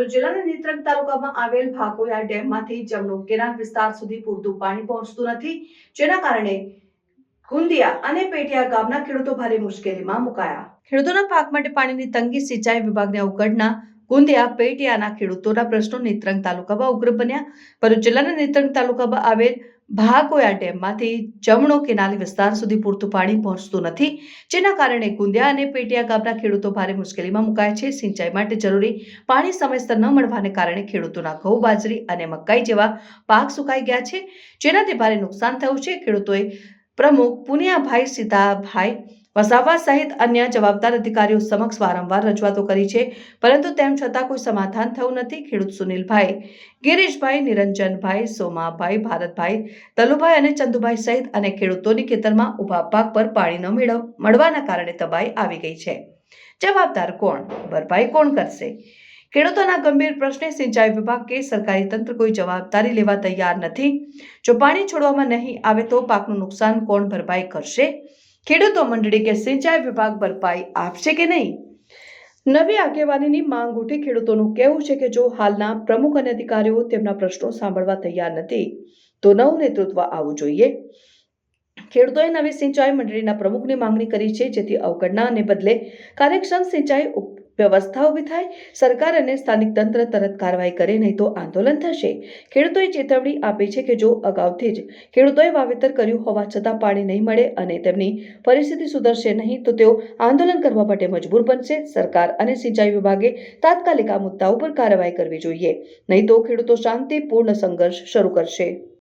ભરૂચ જિલ્લાના નેત્રંગ તાલુકામાં આવેલ ભાગોયા ડેમમાંથી જમણો કેનાલ વિસ્તાર સુધી પૂરતું પાણી પહોંચતું નથી, જેના કારણે ગુંદિયા અને પેટિયા ગામના ખેડૂતો ભારે મુશ્કેલીમાં મુકાયા. ખેડૂતોના પાક માટે પાણીની તંગી સિંચાઈ વિભાગને અવગણના ગુંદિયા, પેટિયાના ખેડૂતોના પ્રશ્નો નેત્રંગ તાલુકામાં ઉગ્ર બન્યા. ભરૂચ જિલ્લાના નેત્રંગ તાલુકામાં આવેલ ભાગોયા ડેમમાંથી જમણો કેનાલ વિસ્તાર સુધી પૂરતું પાણી પહોંચતું નથી, જેના કારણે ગુંદિયા અને પેટિયા ગામના ખેડૂતો ભારે મુશ્કેલીમાં મુકાય છે. સિંચાઈ માટે જરૂરી પાણી સમયસર ન મળવાને કારણે ખેડૂતોના ઘઉં, બાજરી અને મકાઈ જેવા પાક સુકાઈ ગયા છે, જેનાથી ભારે નુકસાન થયું છે. ખેડૂતોએ પ્રમુખ પુનિયાભાઈ સીતાભાઈ વસાવા સહિત અન્ય જવાબદાર અધિકારીઓ સમક્ષ વારંવાર રજૂઆતો કરી છે, પરંતુ તેમ છતાં કોઈ સમાધાન થયું નથી. ખેડૂત સુનિલભાઈ, ગિરીશભાઈ, નિરંજનભાઈ, સોમાભાઈ, ભારતભાઈ, તલુભાઈ અને ચંદુભાઈ સહિત અને ખેડૂતોની ખેતરમાં ઊભા પાક પર પાણી ન મેળવ, મળવાના કારણે તબાહી આવી ગઈ છે. જવાબદાર કોણ? ભરપાઈ કોણ કરશે? ખેડૂતોના ગંભીર પ્રશ્ને સિંચાઈ વિભાગ કે સરકારી તંત્ર કોઈ જવાબદારી લેવા તૈયાર નથી? જો પાણી છોડવામાં નહીં આવે તો પાકનું નુકસાન કોણ ભરપાઈ કરશે? ખેડૂતો મંડળી કે સિંચાઈ વિભાગ ભરપાઈ આપશે કે નહીં? નવી આગેવાનીની માંગ ઉઠી ખેડૂતોનું કહેવું છે કે જો હાલના પ્રમુખ અને અધિકારીઓ તેમના પ્રશ્નો સાંભળવા તૈયાર નથી, તો નવું નેતૃત્વ આવવું જોઈએ. ખેડૂતોએ નવી સિંચાઈ મંડળીના પ્રમુખની માંગણી કરી છે, જેથી અવગણનાને બદલે કાર્યક્ષમ સિંચાઈ વ્યવસ્થા ઊભી થાય, સરકાર અને સ્થાનિક તંત્ર તરત કાર્યવાહી કરે, નહીં તો આંદોલન થશે. ખેડૂતોએ ચેતવણી આપી છે કે જો અગાઉથી જ ખેડૂતોએ વાવેતર કર્યું હોવા છતાં પાણી નહીં મળે અને તેમની પરિસ્થિતિ સુધરશે નહીં, તો તેઓ આંદોલન કરવા માટે મજબૂર બનશે. સરકાર અને સિંચાઈ વિભાગે તાત્કાલિક આ મુદ્દા ઉપર કાર્યવાહી કરવી જોઈએ. નહીં તો ખેડૂતો શાંતિપૂર્ણ સંઘર્ષ શરૂ કરશે.